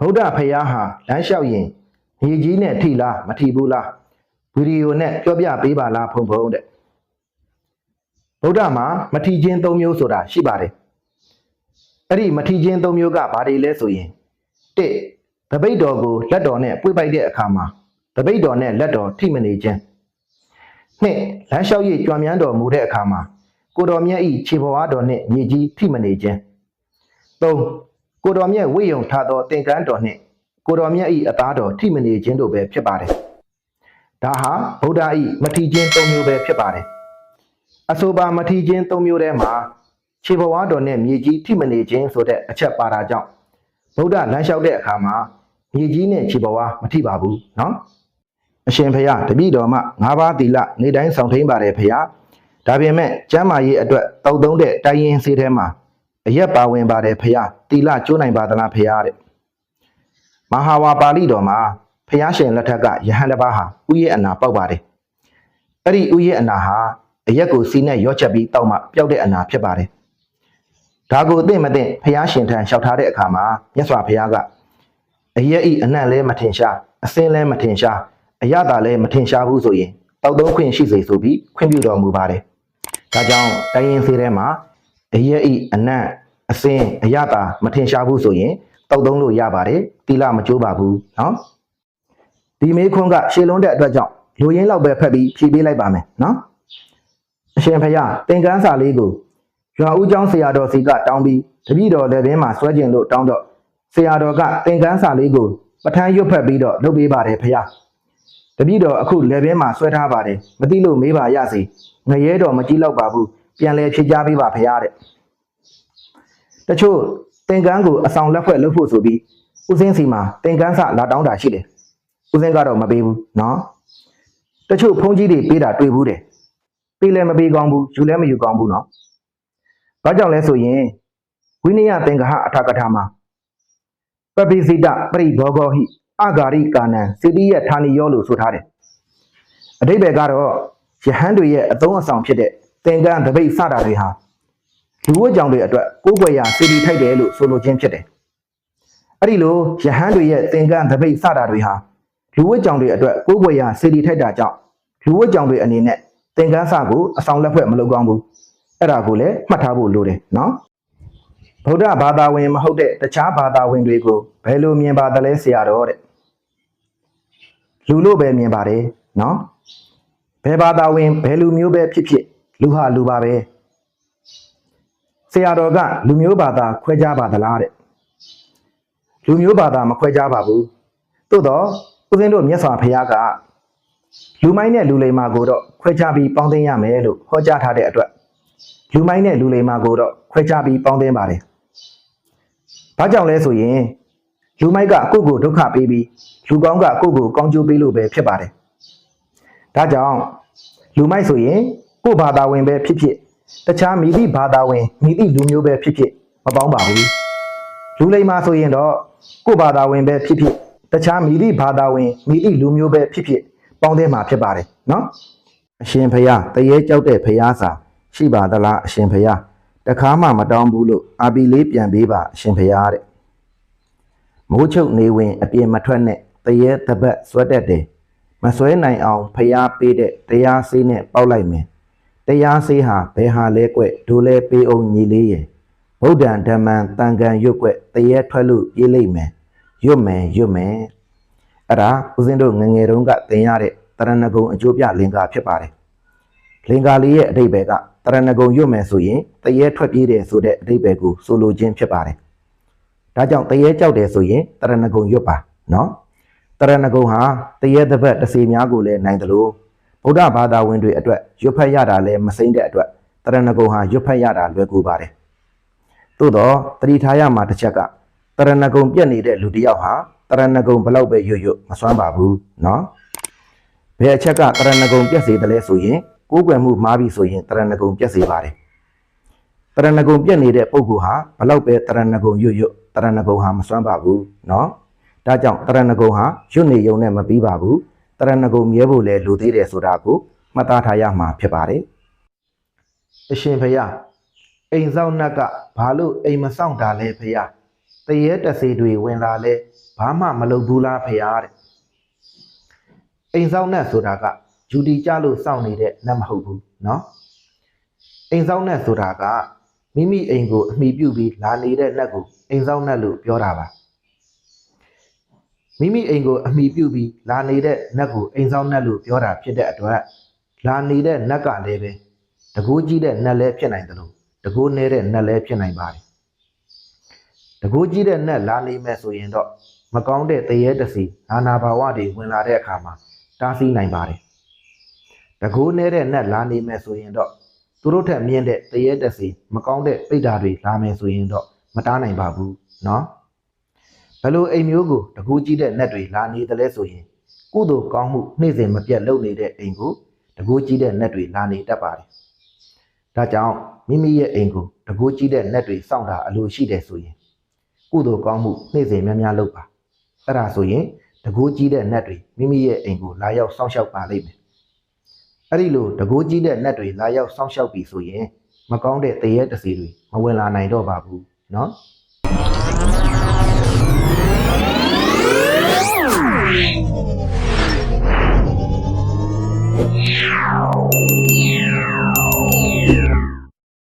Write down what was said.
ဗုဒ္ဓဖယားဟာလမ်းလျှောက်ရင်မြေကြီးနဲ့ထိလားမထိဘူးလားဗီဒီယိုနဲ့ပြောပြပေးပါလားဖုံဖုံတဲ့ဗုဒ္ဓမှာမထိခြင်း၃မျိုးဆိုတာရှိပါတယ်အဲ့ဒီမထိခြင်း၃မျိုးကဘာတွေလဲဆိုရင်တစ်တပိတ်တော်ကိုလက်တော်နဲ့ပွေ့ပိုက်တဲ့အခါမှာတပိတ်တော်နဲ့လက်တော်ထိမနေခြင်းနှစ်လမ်းလျှောက်ရည်ကြွမ်းမြန်းတော်မူတဲ့အခါမှာကိုတော်မြတ်ဤခြေပေါ်အားတော်နှင့်မြေကြီးထိမနေခြင်းသုံး ကိုတော်မြတ်ဝိယုံထားသောသင်္ကန်းတော်နှင့်ကိုတော်မြတ်၏အသားတော်ထိမနေခြင်းတို့ပဲဖြစ်ပါတယ်။ဒါဟာဗုဒ္ဓ၏မထီခြင်း၃မျိုးပဲဖြစ်ပါတယ်။အဆိုပါမထီခြင်း၃မျိုးထဲမှာခြေဘဝတော်နဲ့မြေကြီးထိမနေခြင်းဆိုတဲ့အချက်ပါတာကြောင့်ဗုဒ္ဓလမ်းလျှောက်တဲ့အခါမှာမြေကြီးနဲ့ခြေဘဝမထိပါဘူးနော်။အရှင်ဖရာတပည့်တော်မှ၅ပါးသီလနေတိုင်းဆောင်ထိန်ပါတယ်ဖရာ။ဒါပေမဲ့ကျမ်းမာရေးအတွက်တောက်သုံးတဲ့တိုင်ရင်စေးထဲမှာ အရက်ပါဝင်ပါတယ်ဖရာသီလကျိုးနိုင်ပါသလားဖရာတဲ့မဟာဝါပါဠိတော်မှာဖရာရှင်လက်ထက်ကယဟန်တစ်ပါးဟာဥယျာဉ်အနာပေါက်ပါတယ်အဲ့ဒီဥယျာဉ်အနာဟာအရက်ကိုစီနဲ့ရော့ချက်ပြီးတောက်မှပျောက်တဲ့အနာဖြစ်ပါတယ်ဒါကိုအသိမသိဖရာရှင်ထံလျှောက်ထားတဲ့အခါမှာမြတ်စွာဘုရားကအရက်ဤအနံ့လဲမထင်ရှားအစင်းလဲမထင်ရှားအရသာလည်းမထင်ရှားဘူးဆိုရင်တောက်သုံးခွင့်ရှိစေဆိုပြီးခွင့်ပြုတော်မူပါတယ်။ဒါကြောင့်တိုင်းရင်စေးထဲမှာအရက်ဤအနံ့ အစင်းအရသာမထင်ရှားဘူးဆိုရင်တောက်သုံးလို့ရပါတယ်။တီလာမကျိုးပါဘူးနော်။ဒီမေးခွန်းကရှေလွန်းတဲ့အတွက်ကြောင့်လူရင်းလောက်ပဲဖက်ပြီးဖြေပေးလိုက်ပါမယ်နော်။အရှင်ဖယားသင်္ကန်းစာလေးကိုရွာဦးကျောင်းဆရာတော်စီကတောင်းပြီးတပည့်တော်လည်းဘင်းမှာဆွဲကျင်လို့တောင်းတော့ဆရာတော်ကသင်္ကန်းစာလေးကိုပဋ္ဌာန်းရွတ်ဖက်ပြီးတော့လုပ်ပေးပါတယ်ဖယားတပည့်တော်အခုလက်ဘဲမှာဆွဲထားပါတယ်မသိလို့မေးပါရစေငရဲတော်မကြည့်တော့ပါဘူးပြန်လဲဖြေကြပေးပါဖရားတဲ့ တချို့သင်္ကန်းကိုအဆောင်လက်ဖွဲ့လုပ်ဖို့ဆိုပြီးဦးစင်းစီမှာသင်္ကန်းစလာတောင်းတာရှိတယ်ဦးစင်းကတော့မပေးဘူးနော်တချို့ဖုန်းကြီးတွေပေးတာတွေ့ဘူးတယ်ပေးလည်းမပေးကောင်းဘူးယူလည်းမယူကောင်းဘူးနော်ဘာကြောင့်လဲဆိုရင်ဝိနည်းသင်္ကဟအထကထာမှာပပိစိတပရိဘောဂောဟိအဂါရိကာနံစေတိယဌာနီယောလို့ဆိုထားတယ်အတိဘယ်ကတော့ယဟန်တွေရဲ့အသုံးအဆောင်ဖြစ်တဲ့သင်္ကန်းတပိတ်စတာတွေဟာ လူဝတ်ကြောင်တွေအတွက်ကိုးကွယ်ရာစေတီထိုက်တယ်လို့ဆိုလိုခြင်းဖြစ်တယ်အဲ့ဒီလိုယဟန်တွေရဲ့သင်္ကန်းတပိတ်စတာတွေဟာလူဝတ်ကြောင်တွေအတွက်ကိုးကွယ်ရာစေတီထိုက်တာကြောင့်လူဝတ်ကြောင်တွေအနေနဲ့သင်္ကန်းစကိုအဆောင်လက်ဖွဲ့မလုပ်ကောင်းဘူးအဲ့ဒါကိုလည်းမှတ်ထားဖို့လိုတယ်နော်ဗုဒ္ဓဘာသာဝင်မဟုတ်တဲ့တခြားဘာသာဝင်တွေကိုဘယ်လိုမြင်ပါသလဲဆရာတော်တဲ့လူလို့ပဲမြင်ပါတယ်နော်ဘယ်ဘာသာဝင်ဘယ်လူမျိုးပဲဖြစ်ဖြစ်လူဟာလူပါပဲ ဆရာတော်ကလူမျိုးဘာသာခွဲခြားပါသလားတဲ့လူမျိုးဘာသာမခွဲခြားပါဘူးသို့တော့ဦးဇင်းတို့မြတ်စွာဘုရားကလူမိုင်းနဲ့လူလိမ္မာကိုတော့ခွဲခြားပြီးပေါင်းသိမ်းရမယ်လို့ဟောကြားထားတဲ့အတွက်လူမိုင်းနဲ့လူလိမ္မာကိုတော့ခွဲခြားပြီးပေါင်းသင်းပါတယ်။ဘာကြောင့်လဲဆိုရင်လူမိုက်ကကိုယ့်ကိုဒုက္ခပေးပြီးလူကောင်းကကိုယ့်ကိုကောင်းကျိုးပေးလို့ပဲဖြစ်ပါတယ်။ဒါကြောင့်လူမိုက်ဆိုရင်ကိုယ့်ဘာသာဝင်ပဲဖြစ်ဖြစ် တခြားမိသည့်ဘာသာဝင်မိသည့်လူမျိုးပဲဖြစ်ဖြစ်မပေါင်းပါဘူး။လူလိမ္မာဆိုရင်တော့ကိုယ့်ဘာသာဝင်ပဲဖြစ်ဖြစ်တခြားမိသည့်ဘာသာဝင်မိသည့်လူမျိုးပဲဖြစ်ဖြစ်ပေါင်းသင်းမှာဖြစ်ပါတယ်နော်။အရှင်ဖယားတရေကြောက်တဲ့ဖယားစာရှိပါသလားအရှင်ဖယားတခါမှမတောင်းဘူးလို့အာပီလေးပြန်ပေးပါအရှင်ဖယားတဲ့မိုးချုပ်နေဝင်အပြင်မထွက်နဲ့တရေတပတ်ဆွဲတတ်တယ်မဆွဲနိုင်အောင်ဖယားပေးတဲ့တရားဆေးနဲ့ပေါက်လိုက်မယ် တရားဆေးဟာဘယ်ဟာလဲကွဒိုလဲပေးအောင်ညီလေးရဲ့ဗုဒ္ဓံဓမ္မံတန်ခံရွတ်ကွတရေထွက်လို့ပြေးလိုက်မယ်ရွတ်မယ်ရွတ်မယ်အဲ့ဒါဦးဇင်းတို့ငယ်ငယ်တုန်းကသင်ရတဲ့တရဏဂုံအကျိုးပြလင်္ကာဖြစ်ပါတယ်လင်္ကာလေးရဲ့အဓိပ္ပာယ်ကတရဏဂုံရွတ်မယ်ဆိုရင်တရေထွက်ပြေးတယ်ဆိုတဲ့အဓိပ္ပာယ်ကိုဆိုလိုခြင်းဖြစ်ပါတယ်ဒါကြောင့်တရေကြောက်တယ်ဆိုရင်တရဏဂုံရွတ်ပါနော်တရဏဂုံဟာတရေတစ်ပတ်တစ်စီများကိုလည်းနိုင်တယ်လို့ ဗုဒ္ဓဘာသာဝင်တွေအတွက်ရွတ်ဖတ်ရတာလည်းမစိမ့်တဲ့အတွက်တရဏဂုံဟာရွတ်ဖတ်ရတာလွယ်ကူပါတယ်။သို့တော့တတိထားရမှာတစ်ချက်ကတရဏဂုံပြက်နေတဲ့လူတစ်ယောက်ဟာတရဏဂုံဘလောက်ပဲရွတ်ရွတ်မစွမ်းပါဘူးနော်။ဘယ်အချက်ကတရဏဂုံပြက်စေတယ်လဲဆိုရင်ကိုးကွယ်မှုမှားပြီဆိုရင်တရဏဂုံပြက်စေပါတယ်။တရဏဂုံပြက်နေတဲ့ပုဂ္ဂိုလ်ဟာဘလောက်ပဲတရဏဂုံရွတ်ရွတ်တရဏဂုံဟာမစွမ်းပါဘူးနော်။ဒါကြောင့်တရဏဂုံဟာရွတ်နေုံနဲ့မပြီးပါဘူး။ တရဏဂုံမြဲဖို့လဲလိုသေးတယ်ဆိုတာကိုမှတ်သားထားရမှာဖြစ်ပါတယ်။အရှင်ဖယားအိမ်ဆောင်နတ်ကဘာလို့အိမ်မဆောင်တာလဲဖယား။တရေတစေတွေဝင်လာလဲဘာမှမလုပ်ဘူးလားဖယားတဲ့။အိမ်ဆောင်နတ်ဆိုတာကယူတီကြလို့စောင့်နေတဲ့နတ်မဟုတ်ဘူးနော်။အိမ်ဆောင်နတ်ဆိုတာကမိမိအိမ်ကိုအမိပြုပြီးလာနေတဲ့နတ်ကိုအိမ်ဆောင်နတ်လို့ပြောတာပါ။ မိမိအိမ်ကိုအမိပြုပြီးလာနေတဲ့နတ်ကိုအိမ်ဆောင်နတ်လို့ပြောတာဖြစ်တဲ့အတွက်လာနေတဲ့နတ်ကလည်းပဲတကူကြီးတဲ့နတ်လည်းဖြစ်နိုင်တယ်လို့တကူနေတဲ့နတ်လည်းဖြစ်နိုင်ပါတယ်တကူကြီးတဲ့နတ်လာနေမဲ့ဆိုရင်တော့မကောင်းတဲ့တရေတစီနာနာဘာဝတွေဝင်လာတဲ့အခါမှာတားဆီးနိုင်ပါတယ်တကူနေတဲ့နတ်လာနေမဲ့ဆိုရင်တော့သူတို့ထက်မြင့်တဲ့တရေတစီမကောင်းတဲ့ပိဋ္ဌာတွေလာမယ်ဆိုရင်တော့မတားနိုင်ပါဘူးเนาะ ဘယ်လိုအိမ်မျိုးကိုတကူကြီးတဲ့နတ်တွေလာနေတယ်လဲဆိုရင်ကုသိုလ်ကောင်းမှုနေ့စဉ်မပြတ်လုပ်နေတဲ့အိမ်ကိုတကူကြီးတဲ့နတ်တွေလာနေတတ်ပါတယ်ဒါကြောင့်မိမိရဲ့အိမ်ကိုတကူကြီးတဲ့နတ်တွေစောင့်တာအလိုရှိတယ်ဆိုရင်ကုသိုလ်ကောင်းမှုနေ့စဉ်များများလုပ်ပါအဲ့ဒါဆိုရင်တကူကြီးတဲ့နတ်တွေမိမိရဲ့အိမ်ကိုလာရောက်စောင့်ရှောက်ပါလိမ့်မယ်အဲ့ဒီလိုတကူကြီးတဲ့နတ်တွေလာရောက်စောင့်ရှောက်ပြီဆိုရင်မကောင်းတဲ့တရေတစီတွေမဝင်လာနိုင်တော့ပါဘူးเนาะ Yeah. Meow.